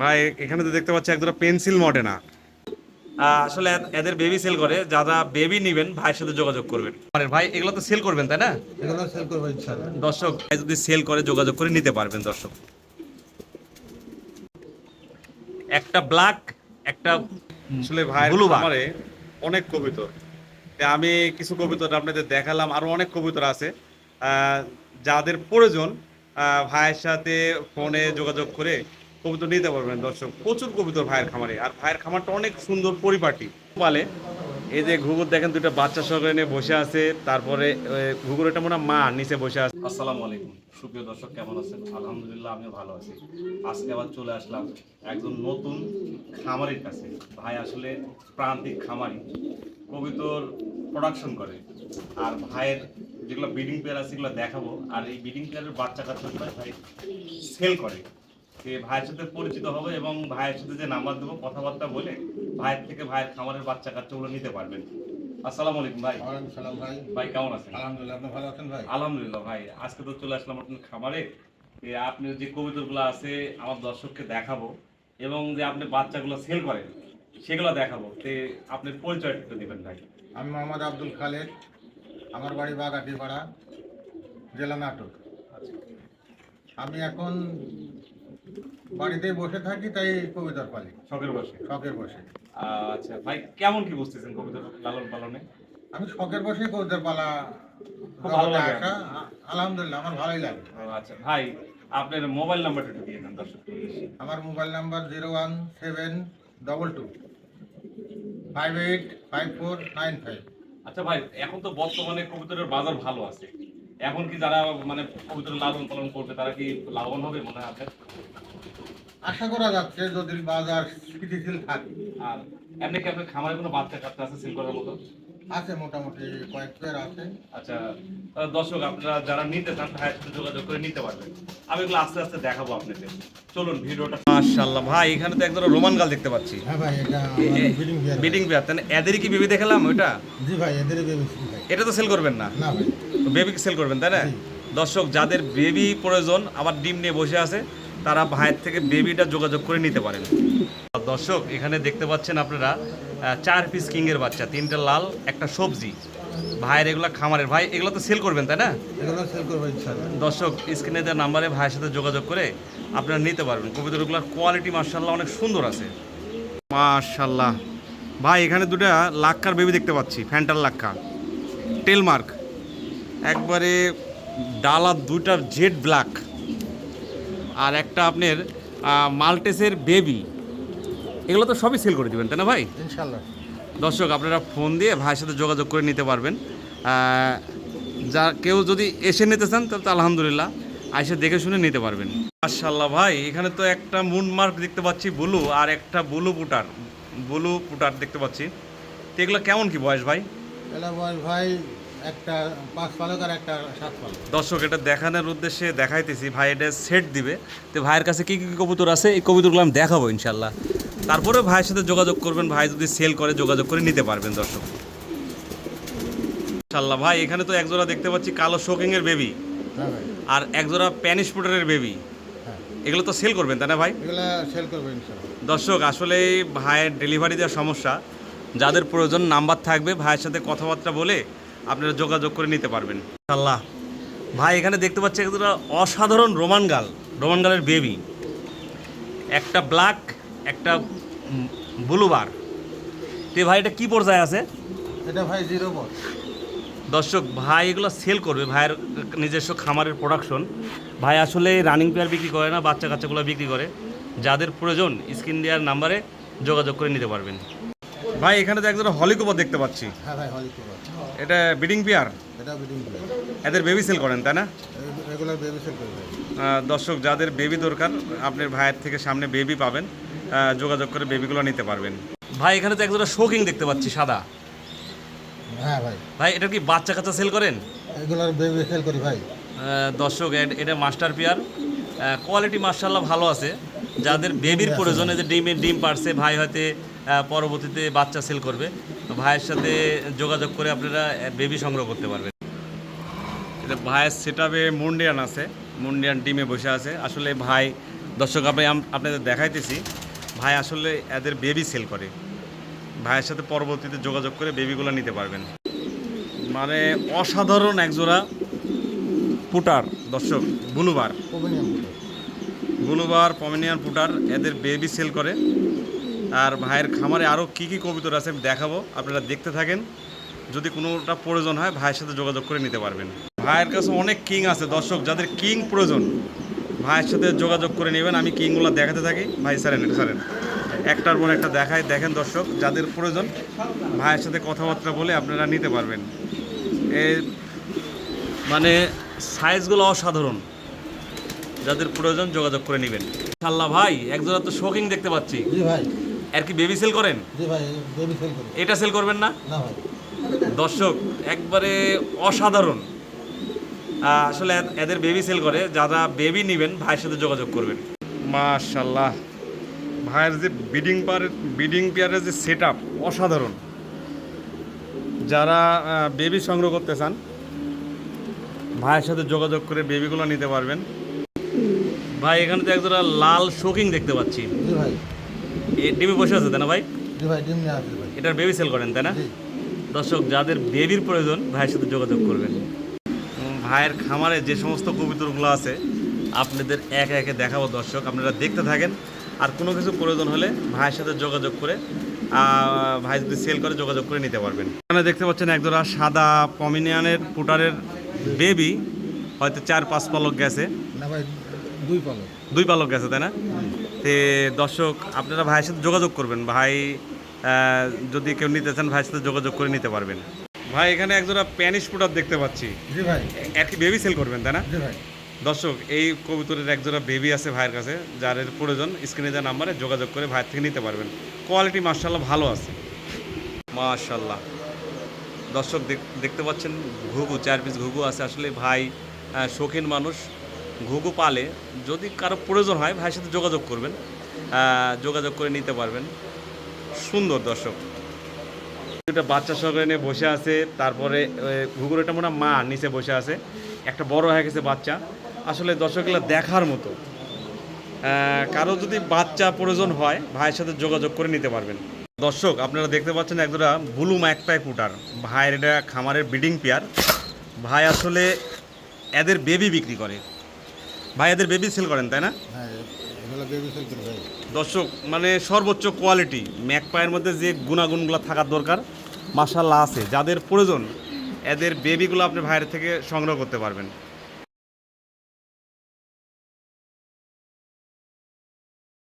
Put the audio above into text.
ভাই এখানে তো দেখতে পাচ্ছি একদম পেন্সিল মডে না। আসলে এদের বেবি সেল করে যারা বেবি নেবেন ভাইয়ের সাথে যোগাযোগ করবেন। আরে ভাই এগুলো তো সেল করবেন তাই না? এগুলো সেল করব ইনশাল্লাহ দর্শক ভাই যদি সেল করে যোগাযোগ করে নিতে পারবেন দর্শক। একটা ব্ল্যাক একটা আসলে ভাইয়ের Blue অনেক কবুতর তা আমি কিছু কবুতর আপনাদের দেখালাম আরও অনেক কবুতর আছে। আহ, যাদের প্রয়োজন আহ, ভাইয়ের সাথে ফোনে যোগাযোগ করে কবুতর নিতে পারবেন দর্শক। প্রচুর কবুতর ভাইয়ের খামারে। আর ভাইয়ের খামারটা অনেক সুন্দর পরিপাটি। বলে এই যে ঘুঘুর দেখেন দুটো বাচ্চা সহকারে নিয়ে বসে আছে। তারপরে ঘুঘুর এটা মনে হয় মা নিচে বসে আছে। আসসালামু আলাইকুম। সুপ্রিয় দর্শক কেমন আছেন? আলহামদুলিল্লাহ আমিও ভালো আছি। আজকে আবার চলে আসলাম একজন নতুন খামারির কাছে। ভাই আসলে প্রান্তিক খামারি। কবিতর প্রোডাকশন করে। আর ভাইয়ের যেগুলো ব্রিডিং পেয়ার আছে সেগুলো দেখাবো। আর এই ব্রিডিং পেয়ারের বাচ্চা কাচ্চাগুলো ভাই সেল করে। সে ভাইয়ের সাথে পরিচিত হবে এবং ভাইয়ের সাথে যে নাম্বার দেবো কথাবার্তা বলে ভাইয়ের থেকে ভাইয়ের খামারের বাচ্চা কাচ্চাগুলো নিতে পারবেন। আসসালামু আলাইকুম ভাই। ভাই। ভাই কেমন আছেন? আলহামদুলিল্লাহ আপনি ভালো আছেন ভাই? আলহামদুলিল্লাহ ভাই আজকে তো চলে আসলাম আপনার খামারে। যে কবিতাগুলো আছে আমার দর্শককে দেখাবো এবং যে আপনি বাচ্চাগুলো সেল করেন সেগুলো দেখাবো। তে আপনার পরিচয় একটু দিবেন ভাই। আমি মোহাম্মদ আব্দুল খালেদ আমার বাড়ি বাগাটিপাড়া জেলা নাটক আমি এখন বাড়িতেই বসে থাকি তাই কবিতার পালি। শখের বসে। শখের বসে। আচ্ছা ভাই কেমন কি বুঝতেছেন কবিতার লালন পালনে? আমি শখের বসে কবিতার পালা খুব ভালো লাগে। আসা আলহামদুলিল্লাহ আমার ভালোই লাগে। আচ্ছা ভাই আপনার মোবাইল নাম্বারটা একটু দিয়ে দেন দর্শক আমার mobile number zero one seven double two five eight five four nine five. আচ্ছা ভাই এখন তো বর্তমানে কবুতরের বাজার ভালো আছে। এখন কি যারা মানে পবিত্র লালন পালন করবে তারা কি লাভবান হবে মনে হয় আশা করা যাচ্ছে যদি বাজার স্থিতিশীল থাকে। আর এমনি কি আপনার খামারে কোনো বাচ্চা কাচ্চা আছে সেল করার মতো? আছে মোটামুটি কয়েক পেয়ার আছে। আচ্ছা দর্শক আপনারা যারা নিতে চান ভাইয়ের সাথে যোগাযোগ করে নিতে পারবেন। আমি এগুলো আস্তে আস্তে দেখাবো আপনাদের। চলুন ভিডিওটা মাশাআল্লাহ ভাই এখানে তো একদম রোমান গাল দেখতে পাচ্ছি। হ্যাঁ ভাই এটা পেয়ার বিডিং পেয়ার তাহলে এদেরই কি বেবি দেখালাম ওইটা? জি ভাই এদের বেবি এটা তো সেল করবেন না? না ভাই। বেবি সেল করবেন তাই না? দর্শক যাদের বেবি প্রয়োজন আবার ডিম নিয়ে বসে আছে তারা ভাইয়ের থেকে বেবিটা যোগাযোগ করে নিতে পারেন। দর্শক এখানে দেখতে পাচ্ছেন আপনারা চার পিস কিংয়ের বাচ্চা তিনটা লাল একটা সবজি। ভাইয়ের এগুলো খামারের। ভাই এগুলো তো সেল করবেন তাই না? এগুলো সেল করব দর্শক স্ক্রিনে দেওয়া নাম্বারে ভাইয়ের সাথে যোগাযোগ করে আপনারা নিতে পারবেন। কবিতাগুলোর কোয়ালিটি মার্শাল্লাহ অনেক সুন্দর আছে। মার্শাল্লাহ ভাই এখানে দুটা লাক্কার বেবি দেখতে পাচ্ছি ফ্যান্টার লাক্কা। টেলমার্ক একবারে ডালা দুইটা জেড ব্ল্যাক আর একটা আপনার মাল্টেসের বেবি এগুলো তো সবই সেল করে দিবেন তাই না ভাই? ইনশাল্লাহ দর্শক আপনারা ফোন দিয়ে ভাইয়ের সাথে যোগাযোগ করে নিতে পারবেন। যা কেউ যদি এসে নিতে চান তাহলে তো আলহামদুলিল্লাহ এসে দেখে শুনে নিতে পারবেন। মাশাল্লাহ ভাই এখানে তো একটা মুন মার্ক দেখতে পাচ্ছি ব্লু আর একটা ব্লু পুটার ব্লু পুটার দেখতে পাচ্ছি। তো এগুলো কেমন কি বয়স ভাই? বয়স ভাই একটা পাঁচ পালক আর একটা সাত পালক। দর্শক এটা দেখানোর উদ্দেশ্যে দেখাইতেছি ভাই এটা সেট দিবে। তো ভাইয়ের কাছে কি কি কবুতর আছে এই কবুতরগুলো আমি দেখাবো ইনশাল্লাহ তারপরে ভাইয়ের সাথে যোগাযোগ করবেন ভাই যদি সেল করে যোগাযোগ করে নিতে পারবেন দর্শক। ইনশাল্লাহ ভাই এখানে তো একজোড়া দেখতে পাচ্ছি কালো শোকিংয়ের বেবি হ্যাঁ আর একজোড়া প্যানিশ পুটারের বেবি এগুলো তো সেল করবেন তাই না ভাই? এগুলো সেল করব ইনশাল্লাহ দর্শক আসলে ভাইয়ের ডেলিভারি দেওয়ার সমস্যা। যাদের প্রয়োজন নাম্বার থাকবে ভাইয়ের সাথে কথাবার্তা বলে আপনারা যোগাযোগ করে নিতে পারবেন। আল্লাহ ভাই এখানে দেখতে পাচ্ছি একটা অসাধারণ রোমান গাল রোমান গালের বেবি একটা ব্ল্যাক একটা ব্লুবার। তে ভাই এটা কী পর্যায়ে আছে? এটা ভাই জিরো দর্শক ভাই এগুলো সেল করবে। ভাইয়ের নিজস্ব খামারের প্রোডাকশন ভাই আসলে রানিং পেয়ার বিক্রি করে না বাচ্চা কাচ্চাগুলো বিক্রি করে। যাদের প্রয়োজন স্ক্রিন দেওয়ার নাম্বারে যোগাযোগ করে নিতে পারবেন। ভাই এখানে তো একজন হলিকোপা দেখতে পাচ্ছি। হ্যাঁ ভাই এটা বিডিং পেয়ার এটা ব্রিডিং পেয়ার এদের বেবি সেল করেন তাই না? রেগুলার বেবি সেল আহ, দর্শক যাদের বেবি দরকার আপনার ভাইয়ের থেকে সামনে বেবি পাবেন। যোগাযোগ করে বেবিগুলো নিতে পারবেন। ভাই এখানে তো একজোড়া শোকিং দেখতে পাচ্ছি সাদা। হ্যাঁ ভাই। ভাই এটা কি বাচ্চা কাচ্চা সেল করেন? এগুলোর বেবি সেল করি ভাই। দর্শক এটা মাস্টার পেয়ার কোয়ালিটি মার্শাল্লাহ ভালো আছে। যাদের বেবির প্রয়োজনে যে ডিমের ডিম পারছে ভাই হয়তো পরবর্তীতে বাচ্চা সেল করবে। তো ভাইয়ের সাথে যোগাযোগ করে আপনারা বেবি সংগ্রহ করতে পারবেন। এটা ভাইয়ের সেট আপে মুন্ডিয়ান আছে। মুন্ডিয়ান ডিমে বসে আছে। আসলে ভাই দর্শক আপনি আম- আপনাদের দেখাইতেছি। ভাই আসলে এদের বেবি সেল করে। ভাইয়ের সাথে পরবর্তীতে যোগাযোগ করে বেবিগুলো নিতে পারবেন। মানে অসাধারণ একজোড়া পুটার দর্শক বুলুবার বুলুবার পমেনিয়ান পুটার এদের বেবি সেল করে। আর ভাইয়ের খামারে আরও কী কী কবিতর আছে আমি দেখাবো আপনারা দেখতে থাকেন। যদি কোনোটা প্রয়োজন হয় ভাইয়ের সাথে যোগাযোগ করে নিতে পারবেন। ভাইয়ের কাছে অনেক কিং আছে দর্শক যাদের কিং প্রয়োজন। ভাইয়ের সাথে যোগাযোগ করে নেবেন আমি কিংগুলো দেখাতে থাকি? ভাই সারেন এটা সারেন একটার পর একটা দেখায় দেখেন দর্শক যাদের প্রয়োজন ভাইয়ের সাথে কথাবার্তা বলে আপনারা নিতে পারবেন। এ মানে সাইজগুলো অসাধারণ। যাদের প্রয়োজন যোগাযোগ করে নেবেন। ইনশাল্লাহ ভাই একজোড়া তো শোকিং দেখতে পাচ্ছি। ভাই। আর কি বেবি সেল করেন? এটা সেল করবেন না? দর্শক একবারে অসাধারণ। আসলে এদের বেবি সেল করে যারা বেবি নেবেন ভাইয়ের সাথে যোগাযোগ করবেন। মাশাল্লাহ। ভাইয়ের যে বিডিং পার বিডিং পেয়ারের যে সেট অসাধারণ। যারা বেবি সংগ্রহ করতে চান ভাইয়ের সাথে যোগাযোগ করে বেবিগুলো নিতে পারবেন। ভাই এখানে তো একজোড়া লাল শোকিং দেখতে পাচ্ছি। জি ভাই। এ ডিমে বসে আছে তাই না ভাই? ভাই ডিম এটার বেবি সেল করেন তাই না? দর্শক যাদের বেবির প্রয়োজন ভাইয়ের সাথে যোগাযোগ করবেন। ভাইয়ের খামারে যে সমস্ত কবিতরগুলো আছে আপনাদের একে একে দেখাবো দর্শক আপনারা দেখতে থাকেন। আর কোনো কিছু প্রয়োজন হলে ভাইয়ের সাথে যোগাযোগ করে ভাই যদি সেল করে যোগাযোগ করে নিতে পারবেন। এখানে দেখতে পাচ্ছেন একজোড়া সাদা পমিনিয়ানের পুটারের বেবি হয়তো চার পাঁচ পালক গেছে। না ভাই দুই পালক। দুই পালক গেছে তাই না? তে দর্শক আপনারা ভাইয়ের সাথে যোগাযোগ করবেন। ভাই যদি কেউ নিতে চান ভাইয়ের সাথে যোগাযোগ করে নিতে পারবেন। ভাই এখানে একজোড়া প্যানিশ প্রোডাক্ট দেখতে পাচ্ছি। জি ভাই। কি বেবি সেল করবেন তাই না? জি ভাই। দর্শক এই কবুতরের একজোড়া বেবি আছে ভাইয়ের কাছে যার এর প্রয়োজন স্ক্রিনে যা নাম্বারে যোগাযোগ করে ভাইয়ের থেকে নিতে পারবেন। কোয়ালিটি মার্শাল্লাহ ভালো আছে। মার্শাল্লাহ দর্শক দেখ- দেখতে পাচ্ছেন ঘুঘু চার পিস ঘুঘু আছে। আসলে ভাই শৌখিন মানুষ ঘুঘু পালে যদি কারও প্রয়োজন হয় ভাইয়ের সাথে যোগাযোগ করবেন যোগাযোগ করে নিতে পারবেন। সুন্দর দর্শক। দুটা বাচ্চা সহকারে নিয়ে বসে আছে তারপরে আহ, ঘুঘুর এটা মনে মা নিচে বসে আছে। একটা বড় হয়ে গেছে বাচ্চা। আসলে দর্শকগুলো দেখার মতো। কারও যদি বাচ্চা প্রয়োজন হয় ভাইয়ের সাথে যোগাযোগ করে নিতে পারবেন। দর্শক আপনারা দেখতে পাচ্ছেন একজোড়া ব্লু ম্যাকপাই পুটার ভাইয়ের এটা খামারের ব্রিডিং পেয়ার। ভাই আসলে এদের বেবি বিক্রি করে। ভাই এদের বেবি সেল করেন তাই না? হ্যাঁ দর্শক মানে সর্বোচ্চ কোয়ালিটি। ম্যাকপায়ের মধ্যে যে গুণাগুণগুলো থাকার দরকার। মাসাল্লাহ আছে যাদের প্রয়োজন এদের বেবিগুলো আপনি ভাইয়ের থেকে সংগ্রহ করতে পারবেন।